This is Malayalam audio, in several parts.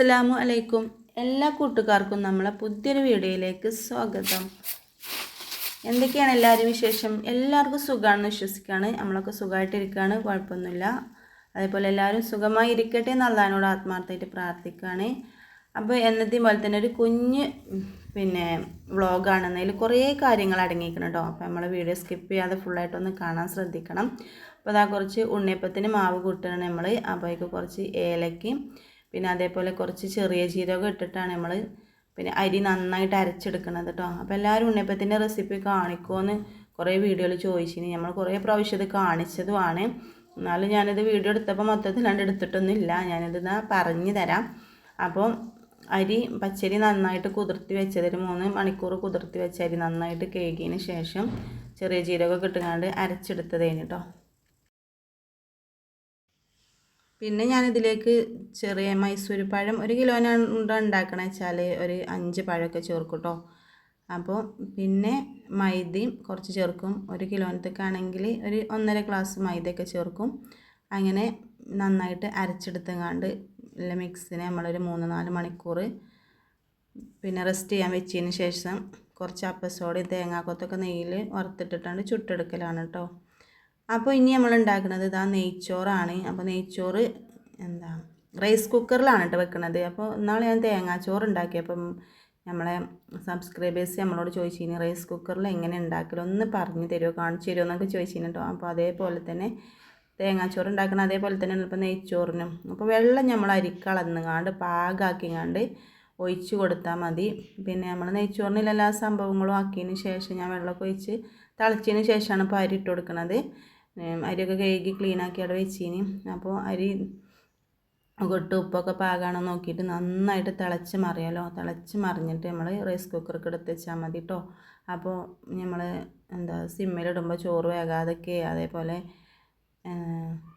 അസ്സലാമു അലൈക്കും. എല്ലാ കൂട്ടുകാർക്കും നമ്മളെ പുതിയൊരു വീഡിയോയിലേക്ക് സ്വാഗതം. എന്തൊക്കെയാണ് എല്ലാവരും വിശേഷം? എല്ലാവർക്കും സുഖമാണെന്ന് വിശ്വസിക്കുകയാണ്. നമ്മളൊക്കെ സുഖമായിട്ടിരിക്കുകയാണ് കുഴപ്പമൊന്നുമില്ല. അതേപോലെ എല്ലാവരും സുഖമായി ഇരിക്കട്ടെ എന്ന് ആത്മാർത്ഥമായിട്ട് പ്രാർത്ഥിക്കുകയാണ്. അപ്പോൾ എന്നത്തെയും പോലെ തന്നെ ഒരു കുഞ്ഞ് പിന്നെ പിന്നെ വ്ളോഗാണെന്നതിൽ കുറേ കാര്യങ്ങൾ അടങ്ങിയിരിക്കണം കേട്ടോ. അപ്പോൾ നമ്മൾ വീഡിയോ സ്കിപ്പ് ചെയ്യാതെ ഫുള്ളായിട്ടൊന്ന് കാണാൻ ശ്രദ്ധിക്കണം. അപ്പോൾ അതാ കുറച്ച് ഉണ്ണിയപ്പത്തിന് മാവ് കൂട്ടുകയാണ് നമ്മൾ അപ്പോഴേക്ക് കുറച്ച് ഏലക്കയും പിന്നെ അതേപോലെ കുറച്ച് ചെറിയ ജീരകം ഇട്ടിട്ടാണ് നമ്മൾ പിന്നെ അരി നന്നായിട്ട് അരച്ചെടുക്കണത് കേട്ടോ അപ്പോൾ എല്ലാവരും ഉണ്ണിയപ്പത്തിന്റെ റെസിപ്പി കാണിക്കുമെന്ന് കുറേ വീഡിയോയിൽ ചോദിച്ചിന്. നമ്മൾ കുറേ പ്രാവശ്യം ഇത് കാണിച്ചതുമാണ്. എന്നാലും ഞാനിത് വീഡിയോ എടുത്തപ്പോൾ മൊത്തത്തിൽ രണ്ട് എടുത്തിട്ടൊന്നുമില്ല. ഞാനിത് പറഞ്ഞു തരാം. അപ്പോൾ അരി പച്ചരി നന്നായിട്ട് കുതിർത്തി വെച്ചത് ഒരു മൂന്ന് മണിക്കൂർ കുതിർത്തി വെച്ച അരി നന്നായിട്ട് കേകിയതിന് ശേഷം ചെറിയ ജീരകമൊക്കെ ഇട്ടുകൊണ്ട് അരച്ചെടുത്തതേന് കേട്ടോ പിന്നെ ഞാനിതിലേക്ക് ചെറിയ മൈസൂർ പഴം ഒരു കിലോനാണ് ഉണ്ടാക്കണ വെച്ചാൽ ഒരു അഞ്ച് പഴമൊക്കെ ചേർക്കും കേട്ടോ അപ്പോൾ പിന്നെ മൈദയും കുറച്ച് ചേർക്കും. ഒരു കിലോനത്തേക്കാണെങ്കിൽ ഒരു ഒന്നര ഗ്ലാസ് മൈദയൊക്കെ ചേർക്കും. അങ്ങനെ നന്നായിട്ട് അരച്ചെടുത്തങ്ങാണ്ട് ഇല്ല മിക്സിനെ നമ്മളൊരു മൂന്ന് നാല് മണിക്കൂർ പിന്നെ റെസ്റ്റ് ചെയ്യാൻ വെച്ചതിന് ശേഷം കുറച്ച് അപ്പസോടി തേങ്ങാക്കൊത്തൊക്കെ നെയ്യിൽ വറുത്തിട്ടിട്ടാണ് ചുട്ടെടുക്കലാണ് കേട്ടോ അപ്പോൾ ഇനി നമ്മൾ ഉണ്ടാക്കുന്നത് ഇതാ നെയ്ച്ചോറാണ്. അപ്പോൾ നെയ്ച്ചോറ് എന്താ റൈസ് കുക്കറിലാണ് കേട്ടോ വെക്കുന്നത് അപ്പോൾ ഇന്നാൾ ഞാൻ തേങ്ങാച്ചോറ് ഉണ്ടാക്കിയപ്പം നമ്മളെ സബ്സ്ക്രൈബേഴ്സ് നമ്മളോട് ചോദിച്ചിനി റൈസ് കുക്കറിൽ എങ്ങനെ ഉണ്ടാക്കലോ? ഒന്ന് പറഞ്ഞു തരുമോ കാണിച്ചു തരുമോ എന്നൊക്കെ ചോദിച്ചിന് കേട്ടോ അപ്പോൾ അതേപോലെ തന്നെ തേങ്ങാച്ചോറ് ഉണ്ടാക്കണം അതേപോലെ തന്നെ ഇപ്പോൾ നെയ്ച്ചോറിനും. അപ്പോൾ വെള്ളം നമ്മൾ അരിക്കളന്നുകാണ്ട് പാകാക്കിങ്ങാണ്ട് ഒഴിച്ച് കൊടുത്താൽ മതി. പിന്നെ നമ്മൾ നെയ്ച്ചോറിനുള്ള എല്ലാ സംഭവങ്ങളും ആക്കിയതിന് ശേഷം ഞാൻ വെള്ളമൊക്കെ ഒഴിച്ച് തിളച്ചതിന് ശേഷമാണ് ഇപ്പോൾ അരി ഇട്ട് കൊടുക്കുന്നത് അരിയൊക്കെ കഴുകി ക്ലീനാക്കി അവിടെ വെച്ചിന്. അപ്പോൾ അരി കൊട്ട് ഉപ്പൊക്കെ പാകാണോ നോക്കിയിട്ട് നന്നായിട്ട് തിളച്ച് മറിയാലോ. തിളച്ച് മറിഞ്ഞിട്ട് നമ്മൾ റൈസ് കുക്കർക്ക് എടുത്ത് വെച്ചാൽ മതി കേട്ടോ അപ്പോൾ നമ്മൾ എന്താ സിമ്മിലിടുമ്പോൾ ചോറ് വേകാതൊക്കെ അതേപോലെ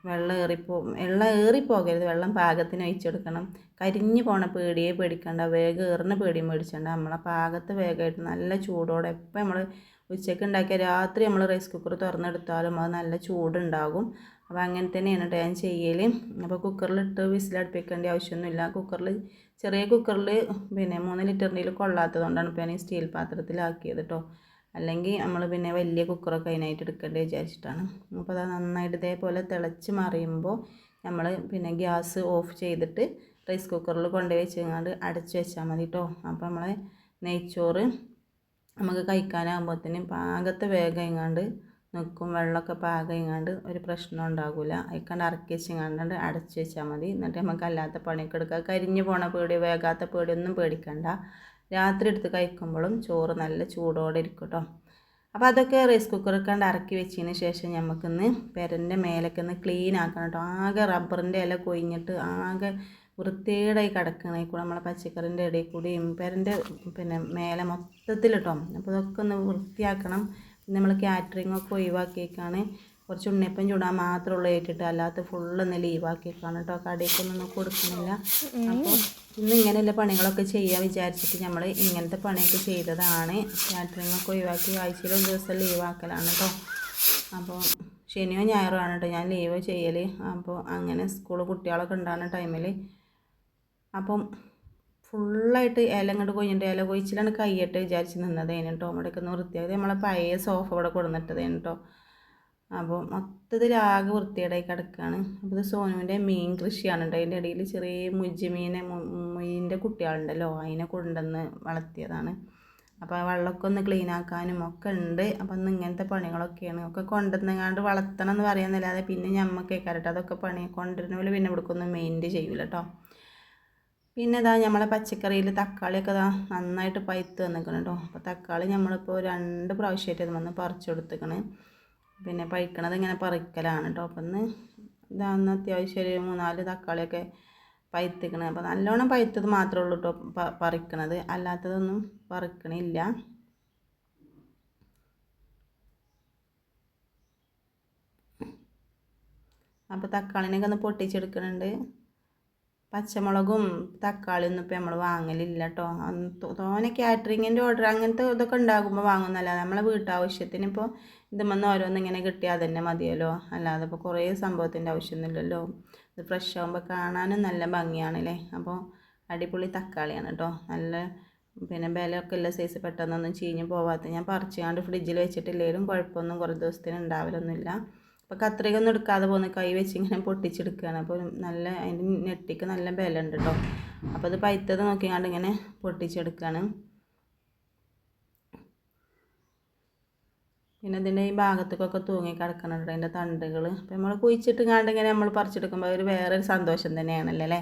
വെള്ളം ഏറിപ്പോ വെള്ളം ഏറിപ്പോകരുത് വെള്ളം പാകത്തിന് ഒഴിച്ചെടുക്കണം കരിഞ്ഞു പോണ പേടിയെ പേടിക്കണ്ട. വേഗം ഏറിന പേടിയും പേടിച്ചണ്ട. നമ്മളെ പാകത്ത് വേഗമായിട്ട് നല്ല ചൂടോടെ എപ്പോൾ നമ്മൾ ഉച്ചയ്ക്ക് ഉണ്ടാക്കിയ രാത്രി നമ്മൾ റൈസ് കുക്കർ തുറന്നെടുത്താലും അത് നല്ല ചൂടുണ്ടാകും. അപ്പോൾ അങ്ങനെ തന്നെയാണ് കേട്ടോ ഞാൻ ചെയ്യൽ അപ്പോൾ കുക്കറിലിട്ട് വിസിലടുപ്പിക്കേണ്ട ആവശ്യമൊന്നുമില്ല. കുക്കറിൽ ചെറിയ കുക്കറിൽ പിന്നെ മൂന്ന് ലിറ്ററിന്റെ കൊള്ളാത്തതുകൊണ്ടാണ് ഇപ്പോൾ ഞാൻ സ്റ്റീൽ പാത്രത്തിലാക്കിയത് കേട്ടോ അല്ലെങ്കിൽ നമ്മൾ പിന്നെ വലിയ കുക്കറൊക്കെ അതിനായിട്ട് എടുക്കേണ്ടത് വിചാരിച്ചിട്ടാണ്. അപ്പോൾ അത് നന്നായിട്ട് ഇതേപോലെ തിളച്ച് മറിയുമ്പോൾ നമ്മൾ പിന്നെ ഗ്യാസ് ഓഫ് ചെയ്തിട്ട് റൈസ് കുക്കറിൽ കൊണ്ടുപോയി വെച്ചങ്ങാണ്ട് അടച്ച് വെച്ചാൽ മതി കേട്ടോ അപ്പോൾ നമ്മളെ നെയ്ച്ചോറ് നമുക്ക് കഴിക്കാനാകുമ്പോഴത്തേന് പാകത്തെ വേഗം എങ്ങാണ്ട് നിൽക്കും വെള്ളമൊക്കെ പാകം എങ്ങാണ്ട് ഒരു പ്രശ്നം ഉണ്ടാകില്ല അതിക്കാണ്ട് ഇറക്കി വെച്ചെങ്ങാണ്ട് അടച്ച് വെച്ചാൽ മതി. എന്നിട്ട് നമുക്ക് അല്ലാത്ത പണിയൊക്കെ എടുക്കുക. കരിഞ്ഞു പോണ പേടി വേഗാത്ത പേടിയൊന്നും പേടിക്കണ്ട. രാത്രി എടുത്ത് കഴിക്കുമ്പോഴും ചോറ് നല്ല ചൂടോടെ ഇരിക്കും കേട്ടോ അപ്പോൾ അതൊക്കെ റൈസ് കുക്കറൊക്കെ കണ്ട് ഇറക്കി വെച്ചതിന് ശേഷം നമുക്കിന്ന് പെരന്റെ മേലൊക്കെ ഒന്ന് ക്ലീൻ ആക്കണം കേട്ടോ ആകെ റബ്ബറിന്റെ ഇല കൊയിഞ്ഞിട്ട് ആകെ വൃത്തികേടായി കിടക്കണേ. കൂടെ നമ്മളെ പച്ചക്കറിന്റെ ഇടയിൽ കൂടിയും പെരന്റെ പിന്നെ മേലെ മൊത്തത്തിൽ കേട്ടോ അപ്പോൾ ഇതൊക്കെ ഒന്ന് വൃത്തിയാക്കണം. നമ്മൾ കാറ്ററിംഗ് ഒക്കെ ഒഴിവാക്കിയേക്കാണ്. കുറച്ച് ഉണ്ണിയപ്പം ചൂടാൻ മാത്രമുള്ള ഏറ്റിട്ട്. അല്ലാത്ത ഫുള്ളൊന്ന് ലീവാക്കിയേക്കാണ് കേട്ടോ. കടയിൽക്കൊന്നും കൊടുക്കുന്നില്ല. അപ്പോൾ ഇന്ന് ഇങ്ങനെയുള്ള പണികളൊക്കെ ചെയ്യാൻ വിചാരിച്ചിട്ട് നമ്മൾ ഇങ്ങനത്തെ പണിയൊക്കെ ചെയ്തതാണ്. കാറ്ററിംഗ് ഒക്കെ ഒഴിവാക്കി ആഴ്ചയിൽ ഒരു ദിവസം ലീവാക്കലാണ് കേട്ടോ. അപ്പോൾ ശനിയോ ഞായറോ ആണ് കേട്ടോ ഞാൻ ലീവ് ചെയ്യൽ അപ്പോൾ അങ്ങനെ സ്കൂൾ കുട്ടികളൊക്കെ ഉണ്ടാകുന്ന ടൈമിൽ അപ്പം ഫുള്ളായിട്ട് ഇല ഇങ്ങോട്ട് കൊഴിഞ്ഞിട്ട് ഇല കൊയ്ച്ചിലാണ് കൈയിട്ട് വിചാരിച്ച് നിന്നതേന് കേട്ടോ അവിടെയൊക്കെ ഒന്ന് വൃത്തിയായത് നമ്മളെ പഴയ സോഫ ഇവിടെ കൊടുന്നിട്ടത് കേട്ടോ അപ്പോൾ മൊത്തത്തിൽ ആകെ വൃത്തികേടായി കിടക്കുകയാണ് അപ്പോൾ ഇത് സോനുവിന്റെ മീൻ കൃഷിയാണ് കേട്ടോ അതിന്റെ ഇടയിൽ ചെറിയ മുജ്ജിമീനെ മീനിന്റെ കുട്ടികളുണ്ടല്ലോ. അതിനെ കൊണ്ടുവന്ന് വളർത്തിയതാണ്. അപ്പോൾ ആ വെള്ളമൊക്കെ ഒന്ന് ക്ലീൻ ആക്കാനും ഒക്കെ ഉണ്ട്. അപ്പോൾ ഇന്ന് ഇങ്ങനത്തെ പണികളൊക്കെയാണ്. ഒക്കെ കൊണ്ടുവന്നങ്ങാണ്ട് വളർത്തണം എന്ന് പറയുന്നില്ലാതെ പിന്നെ ഞമ്മക്കേക്കാരട്ടോ അതൊക്കെ പണി കൊണ്ടുവരുന്ന പോലെ പിന്നെ ഇവിടേക്കൊന്നും മെയിന്റ് ചെയ്യൂല കേട്ടോ പിന്നെ ഇതാ നമ്മളെ പച്ചക്കറിയിൽ തക്കാളിയൊക്കെ ഇതാ നന്നായിട്ട് പഴുത്ത് വന്നിരിക്കണം കേട്ടോ അപ്പോൾ തക്കാളി നമ്മളിപ്പോൾ രണ്ട് പ്രാവശ്യമായിട്ട് ഇത് വന്ന് പറിച്ചു കൊടുത്തേക്കണ്. പിന്നെ പഴുക്കണത് ഇങ്ങനെ പറിക്കലാണ് കേട്ടോ അപ്പം ഇന്ന് ഇതാന്ന് അത്യാവശ്യം ഒരു മൂന്നാൽ തക്കാളിയൊക്കെ പഴുത്തിക്കണത് അപ്പോൾ നല്ലോണം പഴുത്തത് മാത്രമേ ഉള്ളൂ കേട്ടോ പറിക്കണത്. അല്ലാത്തതൊന്നും പറിക്കണില്ല. അപ്പോൾ തക്കാളിനൊക്കെ ഒന്ന് പൊട്ടിച്ചെടുക്കുന്നുണ്ട് പച്ചമുളകും തക്കാളിയൊന്നും ഇപ്പോൾ നമ്മൾ വാങ്ങലില്ല കേട്ടോ തോനെ കാറ്ററിങ്ങിന്റെ ഓർഡർ അങ്ങനത്തെ ഇതൊക്കെ ഉണ്ടാകുമ്പോൾ വാങ്ങുന്നല്ല. നമ്മളെ വീട്ടാവശ്യത്തിന് ഇപ്പോൾ ഇതുമെന്ന് ഓരോന്ന് ഇങ്ങനെ കിട്ടിയാൽ തന്നെ മതിയല്ലോ. അല്ലാതെ ഇപ്പോൾ കുറേ സംഭവത്തിന്റെ ആവശ്യമൊന്നുമില്ലല്ലോ ഇത് ഫ്രഷ് ആകുമ്പോൾ കാണാനും നല്ല ഭംഗിയാണല്ലേ? അപ്പോൾ അടിപൊളി തക്കാളിയാണ് കേട്ടോ നല്ല പിന്നെ ബലമൊക്കെ ഉള്ള സൈസ് പെട്ടെന്നൊന്നും ചീഞ്ഞ് പോവാത്ത ഞാൻ പറിച്ചുകൊണ്ട് ഫ്രിഡ്ജിൽ വെച്ചിട്ടില്ലെങ്കിലും കുഴപ്പമൊന്നും കുറേ ദിവസത്തിന് ഉണ്ടാവലൊന്നുമില്ല അപ്പോൾ കത്രികൊന്നും എടുക്കാതെ പോകുന്ന കൈ വെച്ച് ഇങ്ങനെ പൊട്ടിച്ചെടുക്കുകയാണ് അപ്പോൾ നല്ല അതിന്റെ നെട്ടിക്ക് നല്ല ബലമുണ്ട് കേട്ടോ അപ്പോൾ അത് പൈത്തത് നോക്കിയാണ്ട് ഇങ്ങനെ പൊട്ടിച്ചെടുക്കുകയാണ് പിന്നെ ഇതിന്റെ ഈ ഭാഗത്തേക്കൊക്കെ തൂങ്ങി കിടക്കുന്നുണ്ട് അതിന്റെ തണ്ടുകൾ അപ്പോൾ നമ്മൾ കുഴിച്ചിട്ട് കണ്ട് ഇങ്ങനെ നമ്മൾ പറിച്ചെടുക്കുമ്പോൾ ഒരു വേറൊരു സന്തോഷം തന്നെയാണല്ലോ അല്ലേ?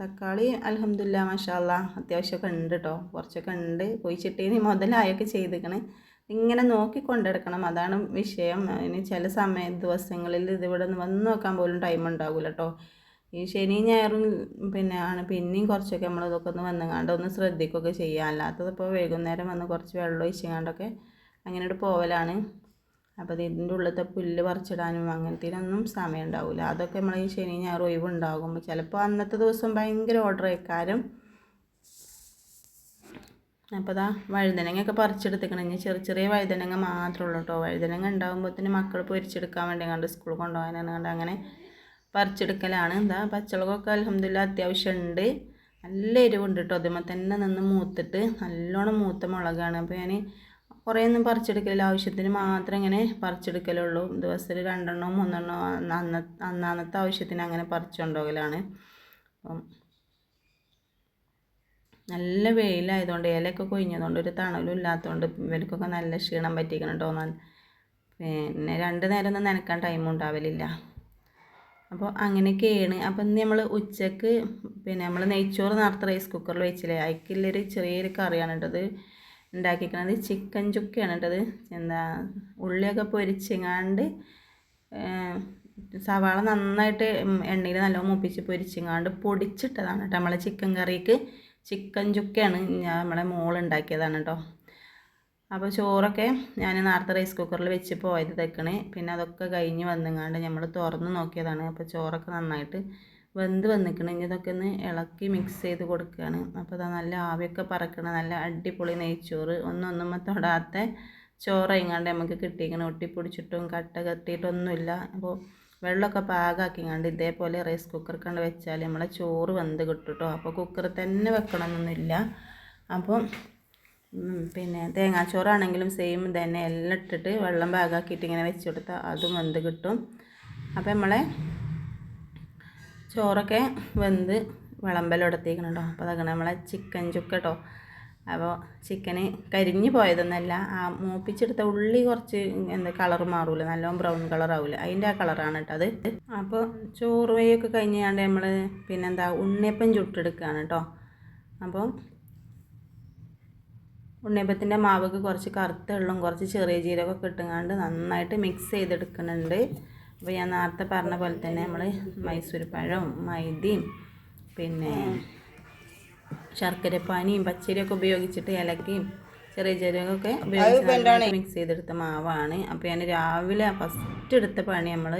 തക്കാളി അലഹമില്ല മഷാല്ല അത്യാവശ്യമൊക്കെ ഉണ്ട് കേട്ടോ കുറച്ചൊക്കെ ഉണ്ട്. കുഴിച്ചിട്ടീന് മുതലായൊക്കെ ചെയ്തിരിക്കണേ ഇങ്ങനെ നോക്കി കൊണ്ടെടുക്കണം. അതാണ് വിഷയം. ഇനി ചില സമയ ദിവസങ്ങളിൽ ഇതിവിടെ നിന്ന് വന്ന് നോക്കാൻ പോലും ടൈം ഉണ്ടാവില്ല കേട്ടോ ഈ ശനി ഞായറും പിന്നെ ആണ്. പിന്നെയും കുറച്ചൊക്കെ നമ്മൾ ഇതൊക്കെ ഒന്ന് വന്നുങ്ങാണ്ട് ഒന്ന് ശ്രദ്ധിക്കുകയൊക്കെ ചെയ്യുക അല്ലാത്തത് ഇപ്പോൾ വൈകുന്നേരം വന്ന് കുറച്ച് വെള്ളം ഒഴിച്ചുകൊണ്ടൊക്കെ അങ്ങനെ പോവലാണ്. അപ്പോൾ ഇതിന്റെ ഉള്ളിലത്തെ പുല്ല് പറിച്ചിടാനും അങ്ങനത്തേനൊന്നും സമയം ഉണ്ടാവില്ല അതൊക്കെ നമ്മൾ ഈ ശനി ഞായർ ഒഴിവുണ്ടാകുമ്പോൾ ചിലപ്പോൾ അന്നത്തെ ദിവസം ഭയങ്കര ഓർഡർ ആയിക്കാരും. അപ്പോൾ അതാ വഴുതനങ്ങയൊക്കെ പറിച്ചെടുത്തിക്കണം. ഇനി ചെറിയ ചെറിയ വഴുതനങ്ങ മാത്രമേ ഉള്ളൂ കേട്ടോ വഴുതനങ്ങ ഉണ്ടാകുമ്പോഴത്തേന് മക്കൾ പൊരിച്ചെടുക്കാൻ വേണ്ടി കണ്ട് സ്കൂളിൽ കൊണ്ടുപോകാനാണ് കണ്ട് അങ്ങനെ പറിച്ചെടുക്കലാണ്. എന്താ പച്ചളകൊക്കെ അലഹമില്ല അത്യാവശ്യം ഉണ്ട് നല്ല എരിവുണ്ട് കേട്ടോ അതുമ്പോൾ തന്നെ നിന്ന് മൂത്തിട്ട് നല്ലോണം മൂത്ത മുളകാണ്. അപ്പോൾ ഞാൻ കുറേ ഒന്നും പറിച്ചെടുക്കലില്ല. ആവശ്യത്തിന് മാത്രം ഇങ്ങനെ പറിച്ചെടുക്കലുള്ളൂ. ദിവസത്തിൽ രണ്ടെണ്ണം മൂന്നെണ്ണോ അന്ന അന്നാന്നത്തെ ആവശ്യത്തിന് അങ്ങനെ പറിച്ചുകൊണ്ടുപോകലാണ്. അപ്പം നല്ല വെയിലായതുകൊണ്ട് ഇലയൊക്കെ കൊഴിഞ്ഞതുകൊണ്ട് ഒരു തണലും ഇല്ലാത്തതുകൊണ്ട് ഇവർക്കൊക്കെ നല്ല ക്ഷീണം പറ്റിക്കണം കേട്ടോ പിന്നെ രണ്ട് നേരം ഒന്നും നനക്കാൻ ടൈം ഉണ്ടാവലില്ല. അപ്പോൾ അങ്ങനെയൊക്കെയാണ്. അപ്പം ഇന്ന് നമ്മൾ ഉച്ചയ്ക്ക് പിന്നെ നമ്മൾ നെയ്ച്ചോറ് നേരത്തെ റൈസ് കുക്കറിൽ വെച്ചില്ലേ? അതിക്കുള്ളൊരു ചെറിയൊരു കറിയാണ് കേട്ടത് ഉണ്ടാക്കിയിരിക്കുന്നത് ചിക്കൻ ചുക്കയാണ് കേട്ടത് എന്താ ഉള്ളിയൊക്കെ പൊരിച്ചിങ്ങാണ്ട് സവാള നന്നായിട്ട് എണ്ണയിൽ നല്ലോണം മുപ്പിച്ച് പൊരിച്ചിങ്ങാണ്ട് പൊടിച്ചിട്ടതാണ് കേട്ടോ നമ്മളെ ചിക്കൻ കറിക്ക്. ചിക്കൻ ചുക്കയാണ് ഞാൻ നമ്മളെ മോൾ ഉണ്ടാക്കിയതാണ് കേട്ടോ. അപ്പോൾ ചോറൊക്കെ ഞാൻ നേരത്തെ റൈസ് കുക്കറിൽ വെച്ച് പോയത് തെക്കണേ. പിന്നെ അതൊക്കെ കഴിഞ്ഞ് വന്നെങ്ങാണ്ട് നമ്മൾ തുറന്ന് നോക്കിയതാണ്. അപ്പോൾ ചോറൊക്കെ നന്നായിട്ട് വെന്ത് വന്നിക്കണം. ഇനി ഇതൊക്കെ ഒന്ന് ഇളക്കി മിക്സ് ചെയ്ത് കൊടുക്കുകയാണ് അപ്പോൾ അതാ നല്ല ആവിയൊക്കെ പറക്കണം. നല്ല അടിപൊളി നെയ്ച്ചോറ്. ഒന്നൊന്നും തൊടാത്ത ചോറയിങ്ങാണ്ട് നമുക്ക് കിട്ടിയിരിക്കണം ഒട്ടിപ്പൊടിച്ചിട്ടും കട്ട കത്തിയിട്ടൊന്നുമില്ല അപ്പോൾ വെള്ളമൊക്കെ പാകാക്കിങ്ങാണ്ട് ഇതേപോലെ റൈസ് കുക്കർ കണ്ട് വെച്ചാൽ നമ്മളെ ചോറ് വെന്ത് കിട്ടും അപ്പോൾ കുക്കറിൽ തന്നെ വെക്കണമെന്നൊന്നുമില്ല അപ്പം പിന്നെ തേങ്ങാച്ചോറാണെങ്കിലും സെയിം തന്നെ. എല്ലാം ഇട്ടിട്ട് വെള്ളം പാകാക്കിയിട്ട് ഇങ്ങനെ വെച്ച് കൊടുത്താൽ അതും വെന്ത് കിട്ടും. അപ്പോൾ നമ്മളെ ചോറൊക്കെ വെന്ത് വിളമ്പലെടുത്തേക്കണുണ്ടോ അപ്പോൾ അതൊക്കെ നമ്മളെ ചിക്കൻ ചുക്ക കേട്ടോ അപ്പോൾ ചിക്കന് കരിഞ്ഞു പോയതൊന്നല്ല ആ മൂപ്പിച്ചെടുത്ത ഉള്ളി കുറച്ച് എന്താ കളർ മാറൂല നല്ലോണം ബ്രൗൺ കളർ ആവില്ല അതിന്റെ ആ കളറാണ് കേട്ടോ അത്. അപ്പോൾ ചോറ് വയ്യൊക്കെ കഴിഞ്ഞാണ്ട് നമ്മൾ പിന്നെന്താ ഉണ്ണിയപ്പം ചുട്ടെടുക്കുകയാണ് കേട്ടോ അപ്പോൾ ഉണ്ണിയപ്പത്തിന്റെ മാവൊക്കെ കുറച്ച് കറുത്ത വെള്ളം കുറച്ച് ചെറിയ ജീരകമൊക്കെ ഇട്ടുങ്ങാണ്ട് നന്നായിട്ട് മിക്സ് ചെയ്തെടുക്കുന്നുണ്ട്. അപ്പോൾ ഞാൻ നേരത്തെ പറഞ്ഞ പോലെ തന്നെ നമ്മൾ മൈസൂർ പഴവും മൈദയും പിന്നെ ശർക്കരപ്പാനിയും പച്ചരിയൊക്കെ ഉപയോഗിച്ചിട്ട് ഇലക്കയും ചെറിയ ജീരകമൊക്കെ ഉപയോഗിച്ച് മിക്സ് ചെയ്തെടുത്ത മാവാണ്. അപ്പോൾ ഞാൻ രാവിലെ ഫസ്റ്റ് എടുത്ത പണി നമ്മൾ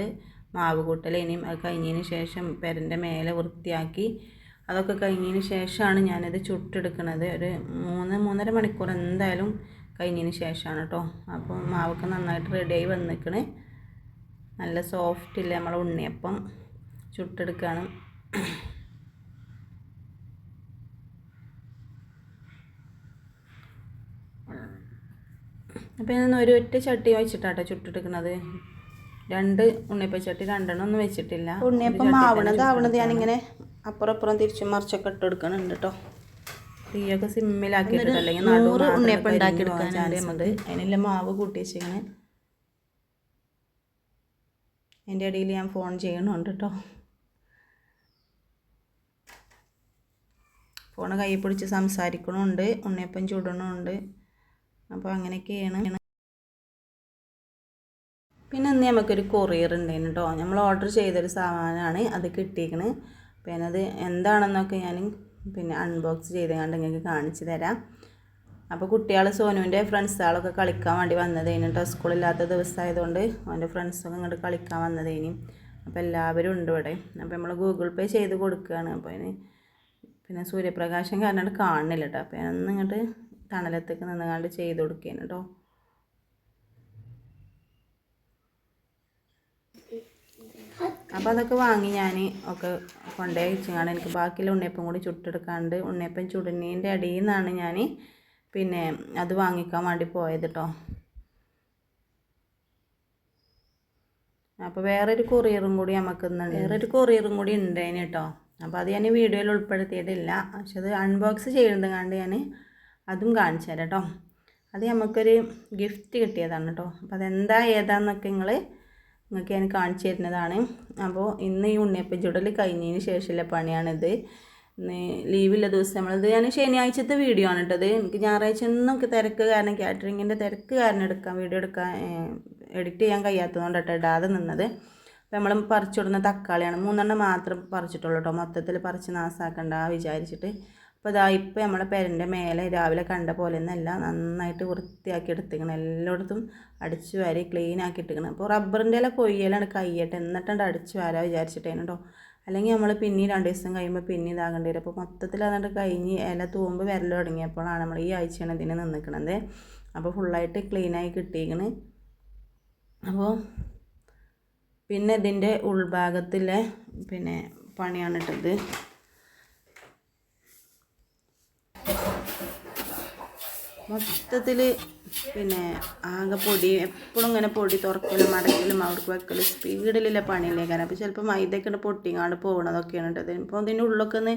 മാവ് കൂട്ടൽ ഇനിയും അത് കഴിഞ്ഞതിന് ശേഷം പെരന്റെ മേലെ വൃത്തിയാക്കി അതൊക്കെ കഴിഞ്ഞതിന് ശേഷമാണ് ഞാനത് ചുട്ടെടുക്കുന്നത് ഒരു മൂന്ന് മൂന്നര മണിക്കൂർ എന്തായാലും കഴിഞ്ഞതിന് ശേഷമാണ് കേട്ടോ അപ്പോൾ മാവൊക്കെ നന്നായിട്ട് റെഡിയായി വന്നിക്കണേ. നല്ല സോഫ്റ്റ് ഇല്ല നമ്മളെ ഉണ്ണിയപ്പം ചുട്ടെടുക്കുകയാണ് അപ്പോൾ ഞാൻ ഒരു ഒറ്റ ചട്ടി വെച്ചിട്ടാട്ടോ ചുട്ടെടുക്കുന്നത് രണ്ട് ഉണ്ണിയപ്പം ചട്ടി രണ്ടെണ്ണം ഒന്നും വെച്ചിട്ടില്ല. ഉണ്ണിയപ്പം ആവണത് ആവണത് ഞാനിങ്ങനെ അപ്പുറം അപ്പുറം തിരിച്ചു മറിച്ചൊക്കെ ഇട്ട് കൊടുക്കണുണ്ട് കേട്ടോ തീയൊക്കെ സിമ്മിലാക്കിയിട്ട് അല്ലെങ്കിൽ നൂറ് ഉണ്ണിയപ്പം ഉണ്ടാക്കി എടുക്കാനുണ്ട് നമുക്ക് അതിനെല്ലാം മാവ് കൂട്ടി വെച്ചിങ്ങനെ അതിന്റെ ഇടയിൽ ഞാൻ ഫോൺ ചെയ്യണുണ്ട് കേട്ടോ. ഫോൺ കൈ പിടിച്ച് സംസാരിക്കണമുണ്ട് ഉണ്ണിയപ്പം ചൂടണമുണ്ട് അപ്പോൾ അങ്ങനെയൊക്കെയാണ്. പിന്നെ ഇന്ന് നമുക്കൊരു കൊറിയർ ഉണ്ടായിരുന്നു കേട്ടോ. നമ്മൾ ഓർഡർ ചെയ്തൊരു സാധനമാണ് അത് കിട്ടിയിരിക്കണ് പിന്നെ അത് എന്താണെന്നൊക്കെ ഞാൻ പിന്നെ അൺബോക്സ് ചെയ്ത് കണ്ട് നിങ്ങൾക്ക് കാണിച്ചു തരാം. അപ്പോൾ കുട്ടികൾ സോനുവിന്റെ ഫ്രണ്ട്സുകളൊക്കെ കളിക്കാൻ വേണ്ടി വന്നതേനും കേട്ടോ സ്കൂളില്ലാത്ത ദിവസമായതുകൊണ്ട് അവന്റെ ഫ്രണ്ട്സൊക്കെ ഇങ്ങോട്ട് കളിക്കാൻ വന്നതേനും. അപ്പോൾ എല്ലാവരും ഉണ്ട് ഇവിടെ. അപ്പോൾ നമ്മൾ ഗൂഗിൾ പേ ചെയ്ത് കൊടുക്കുകയാണ് അപ്പോൾ അതിന് പിന്നെ സൂര്യപ്രകാശം കാരണം കാണുന്നില്ല കേട്ടോ അപ്പോൾ ഞാനൊന്ന് ഇങ്ങോട്ട് തണലത്തേക്ക് നിന്നുകൊണ്ട് ചെയ്ത് കൊടുക്കുകയാണ് കേട്ടോ അപ്പോൾ അതൊക്കെ വാങ്ങി ഞാൻ ഒക്കെ കൊണ്ടുപോയി വെച്ചാണ് എനിക്ക് ബാക്കിയുള്ള ഉണ്ണിയപ്പം കൂടി ചുട്ടെടുക്കാണ്ട് ഉണ്ണിയപ്പം ചുടുന്നതിന്റെ അടിയിൽ നിന്നാണ് ഞാൻ പിന്നെ അത് വാങ്ങിക്കാൻ വേണ്ടി പോയത് കേട്ടോ അപ്പോൾ വേറൊരു കൊറിയറും കൂടി നമുക്ക് വേറൊരു കൊറിയറും കൂടി ഉണ്ടായിന് കേട്ടോ അപ്പോൾ അത് ഞാൻ വീഡിയോയിൽ ഉൾപ്പെടുത്തിയിട്ടില്ല. പക്ഷെ അത് അൺബോക്സ് ചെയ്യുന്നത് കണ്ട് ഞാൻ അതും കാണിച്ചു തരാം കേട്ടോ അത് നമുക്കൊരു ഗിഫ്റ്റ് കിട്ടിയതാണ് കേട്ടോ അപ്പോൾ അതെന്താ ഏതാന്നൊക്കെ നിങ്ങൾ നിങ്ങൾക്ക് ഞാൻ കാണിച്ചു തരുന്നതാണ്. അപ്പോൾ ഇന്ന് ഈ ഉണ്ണിയപ്പം ചുടൽ കഴിഞ്ഞതിന് ശേഷമുള്ള പണിയാണിത്. ലീവില്ല ദിവസം നമ്മളിത് ഞാൻ ശനിയാഴ്ചത്തെ വീഡിയോ ആണ് കേട്ടത് എനിക്ക് ഞായറാഴ്ച ഒന്നും എനിക്ക് തിരക്ക് കാരണം കാറ്ററിങ്ങിന്റെ തിരക്ക് കാരണം എടുക്കാൻ വീഡിയോ എടുക്കാൻ എഡിറ്റ് ചെയ്യാൻ കഴിയാത്തതുകൊണ്ട് കേട്ടോ ഇടാതെ നിന്നത്. അപ്പോൾ നമ്മൾ പറിച്ചിടുന്ന തക്കാളിയാണ്. മൂന്നെണ്ണം മാത്രം പറിച്ചിട്ടുള്ളൂ കേട്ടോ മൊത്തത്തിൽ പറിച്ച് നാസാക്കണ്ട വിചാരിച്ചിട്ട്. അപ്പോൾ ഇതാ ഇപ്പോൾ നമ്മളെ പെരന്റെ മേലെ രാവിലെ കണ്ട പോലെ ഒന്നല്ല നന്നായിട്ട് വൃത്തിയാക്കി എടുത്തിക്കണം എല്ലായിടത്തും അടിച്ച് വാരി ക്ലീൻ ആക്കി ഇട്ടിക്കണം അപ്പോൾ റബ്ബറിന്റെ ഇല കൊയ്യലാണ് കയ്യട്ടെ. എന്നിട്ടുണ്ട് അടിച്ച് വാരാ വിചാരിച്ചിട്ടേനെ കേട്ടോ അല്ലെങ്കിൽ നമ്മൾ പിന്നെ രണ്ട് ദിവസം കഴിയുമ്പോൾ പിന്നെ ഇതാകേണ്ടി വരും. അപ്പോൾ മൊത്തത്തിൽ അതുകൊണ്ട് കഴിഞ്ഞ് ഇല തൂമ്പ് വിരൽ തുടങ്ങിയപ്പോഴാണ് നമ്മൾ ഈ ആഴ്ചയാണ് ഇതിന് നിന്നിക്കണത്. അപ്പോൾ ഫുള്ളായിട്ട് ക്ലീനായി കിട്ടിയിരിക്കണ്. അപ്പോൾ പിന്നെ ഇതിന്റെ ഉൾഭാഗത്തിലെ പിന്നെ പണിയാണ് ഇട്ടത്. മൊത്തത്തിൽ പിന്നെ ആകെ പൊടി എപ്പോഴും ഇങ്ങനെ പൊടി തുറക്കലും മടക്കലും അവർക്ക് വെക്കലും സ്പീഡിലുള്ള പണിയില്ലേ കാരണം അപ്പോൾ ചിലപ്പോൾ മൈദയൊക്കെ പൊട്ടിങ്ങാണ്ട് പോകണതൊക്കെയാണ് കേട്ടത് ഇപ്പോൾ ഇതിന്റെ ഉള്ളൊക്കെ ഒന്ന്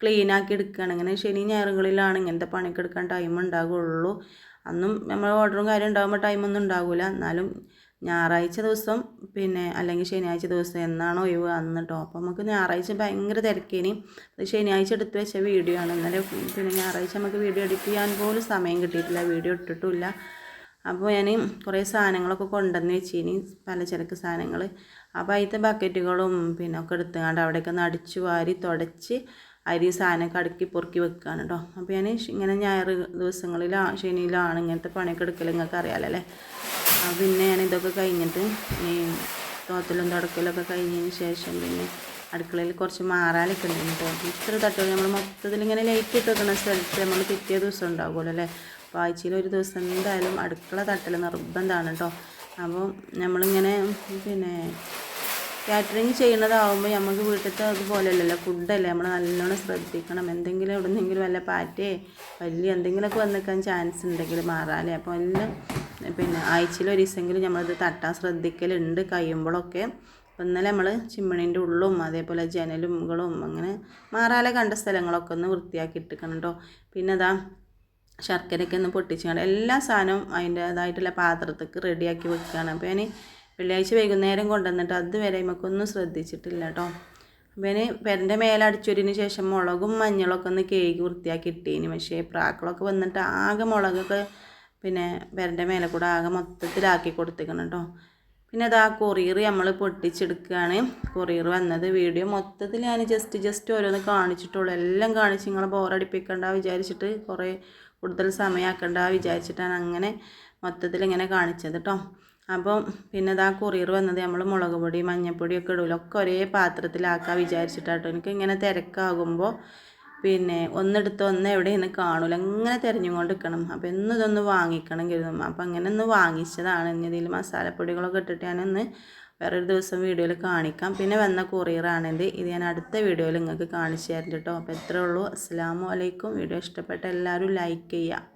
ക്ലീൻ ആക്കി എടുക്കുകയാണ് ഇങ്ങനെ ശനി ഞായറുകളിലാണ് ഇങ്ങനത്തെ പണിയൊക്കെ എടുക്കാൻ ടൈം ഉണ്ടാകുള്ളൂ അന്നും നമ്മൾ ഓർഡറും കാര്യം ഉണ്ടാകുമ്പോൾ ടൈമൊന്നും ഉണ്ടാകില്ല എന്നാലും ഞായറാഴ്ച ദിവസം പിന്നെ അല്ലെങ്കിൽ ശനിയാഴ്ച ദിവസം എന്നാണോ ഒഴിവ് അന്ന് കേട്ടോ അപ്പോൾ നമുക്ക് ഞായറാഴ്ച ഭയങ്കര തിരക്കേനി. ശനിയാഴ്ച എടുത്ത് വെച്ച വീഡിയോ ആണ്. ഇന്നലെ പിന്നെ ഞായറാഴ്ച നമുക്ക് വീഡിയോ എഡിറ്റ് ചെയ്യാൻ പോലും സമയം കിട്ടിയിട്ടില്ല. വീഡിയോ ഇട്ടിട്ടില്ല അപ്പോൾ ഞാൻ കുറേ സാധനങ്ങളൊക്കെ കൊണ്ടുവന്ന് വെച്ചിനി. പലചരക്ക് സാധനങ്ങൾ. അപ്പോൾ അതിലത്തെ ബക്കറ്റുകളും പിന്നെ ഒക്കെ എടുത്തുകൊണ്ട് അവിടെയൊക്കെ ഒന്ന് അടിച്ചു വാരി തുടച്ച് അരി സാധനമൊക്കെ അടുക്കി പൊറുക്കി വെക്കുകയാണ് കേട്ടോ അപ്പോൾ ഞാൻ ഇങ്ങനെ ഞായർ ദിവസങ്ങളിലാണ് ശനിയിലാണ് ഇങ്ങനത്തെ പണിയൊക്കെ എടുക്കൽ നിങ്ങൾക്ക് അറിയാമല്ലോ അല്ലേ? പിന്നെ ഞാൻ ഇതൊക്കെ കഴിഞ്ഞിട്ട് ഈ തോത്തലും തുടക്കലൊക്കെ കഴിഞ്ഞതിന് ശേഷം പിന്നെ അടുക്കളയിൽ കുറച്ച് മാറാലൊക്കെ ഉണ്ട് കേട്ടോ. ഇത്ര തട്ടുകൾ നമ്മൾ മൊത്തത്തിൽ ഇങ്ങനെ ലൈറ്റ് ഇട്ട് വെക്കുന്ന സ്ഥലത്ത് നമ്മൾ പിറ്റേ ദിവസം ഉണ്ടാകുമല്ലോ അല്ലേ? അപ്പോൾ ആഴ്ചയിൽ ഒരു ദിവസം എന്തായാലും അടുക്കള തട്ടൽ നിർബന്ധമാണ് കേട്ടോ. അപ്പോൾ നമ്മളിങ്ങനെ പിന്നെ കാറ്ററിങ് ചെയ്യുന്നതാവുമ്പോൾ നമുക്ക് വീട്ടിലത്തെ അതുപോലെയല്ലല്ലോ. ഫുഡല്ലേ നമ്മൾ നല്ലോണം ശ്രദ്ധിക്കണം. എന്തെങ്കിലും എവിടെ നിന്നെങ്കിലും വല്ല പാറ്റേ വലിയ എന്തെങ്കിലുമൊക്കെ വന്നിക്കാൻ ചാൻസ് ഉണ്ടെങ്കിൽ മാറാല്ലേ? അപ്പോൾ എല്ലാം പിന്നെ ആഴ്ചയിൽ ഒരു ദിവസമെങ്കിലും നമ്മളത് തട്ടാൻ ശ്രദ്ധിക്കലുണ്ട് കഴിയുമ്പോഴൊക്കെ. ഇന്നലെ നമ്മൾ ചിമ്മണീന്റെ ഉള്ളും അതേപോലെ ജനലുകളും അങ്ങനെ മാറാലെ കണ്ട സ്ഥലങ്ങളൊക്കെ ഒന്ന് വൃത്തിയാക്കി ഇട്ടിക്കണം കേട്ടോ പിന്നെ അതാ ശർക്കരയ്ക്ക് ഒന്ന് പൊട്ടിച്ചാണ് എല്ലാ സാധനവും അതിന്റേതായിട്ടുള്ള പാത്രത്തേക്ക് റെഡിയാക്കി വെക്കുകയാണ്. അപ്പോൾ ഞാൻ വെള്ളിയാഴ്ച വൈകുന്നേരം കൊണ്ടുവന്നിട്ട് അതുവരെ നമുക്കൊന്നും ശ്രദ്ധിച്ചിട്ടില്ല കേട്ടോ പിന്നെ പെരന്റെ മേലടിച്ചൊരിന് ശേഷം മുളകും മഞ്ഞളൊക്കെ ഒന്ന് കേക്ക് വൃത്തിയാക്കി ഇട്ടീനി. പക്ഷേ പ്രാക്കളൊക്കെ വന്നിട്ട് ആകെ മുളകൊക്കെ പിന്നെ പെരന്റെ മേലെ കൂടെ ആകെ മൊത്തത്തിലാക്കി കൊടുത്തേക്കണം കേട്ടോ പിന്നെ അതാ കൊറിയർ നമ്മൾ പൊട്ടിച്ചെടുക്കുകയാണ് കൊറിയർ വന്നത്. വീഡിയോ മൊത്തത്തിൽ ഞാൻ ജസ്റ്റ് ജസ്റ്റ് ഓരോന്ന് കാണിച്ചിട്ടുള്ളൂ. എല്ലാം കാണിച്ച് നിങ്ങളെ ബോറടിപ്പിക്കണ്ട വിചാരിച്ചിട്ട് കുറേ കൂടുതൽ സമയമാക്കണ്ട വിചാരിച്ചിട്ടാണ് അങ്ങനെ മൊത്തത്തിൽ ഇങ്ങനെ കാണിച്ചത് കേട്ടോ അപ്പം പിന്നെ ഇതാ കൊറിയർ വന്നത് നമ്മൾ മുളക് പൊടി മഞ്ഞൾപ്പൊടി ഒക്കെ ഇടുമല്ലോ ഒക്കെ ഒരേ പാത്രത്തിലാക്കാൻ വിചാരിച്ചിട്ടാട്ടോ. എനിക്ക് ഇങ്ങനെ തിരക്കാകുമ്പോൾ പിന്നെ ഒന്നെടുത്ത് ഒന്ന് എവിടെയെന്ന് കാണൂല. ഇങ്ങനെ തിരഞ്ഞുകൊണ്ട് നിൽക്കണം അപ്പോൾ എന്നും ഇതൊന്ന് വാങ്ങിക്കണം കരുതും. അപ്പോൾ അങ്ങനെ ഒന്ന് വാങ്ങിച്ചതാണ്. ഇനി ഇതിൽ മസാലപ്പൊടികളൊക്കെ ഇട്ടിട്ട് ഞാനൊന്ന് വേറൊരു ദിവസം വീഡിയോയിൽ കാണിക്കാം. പിന്നെ വന്ന കൊറിയറാണിത് ഇത്. ഞാൻ അടുത്ത വീഡിയോയിൽ നിങ്ങൾക്ക് കാണിച്ചു തരുന്നുണ്ട് കേട്ടോ അപ്പോൾ എത്രയേ ഉള്ളൂ. അസ്സാം വലൈക്കും വീഡിയോ ഇഷ്ടപ്പെട്ട എല്ലാവരും ലൈക്ക് ചെയ്യുക.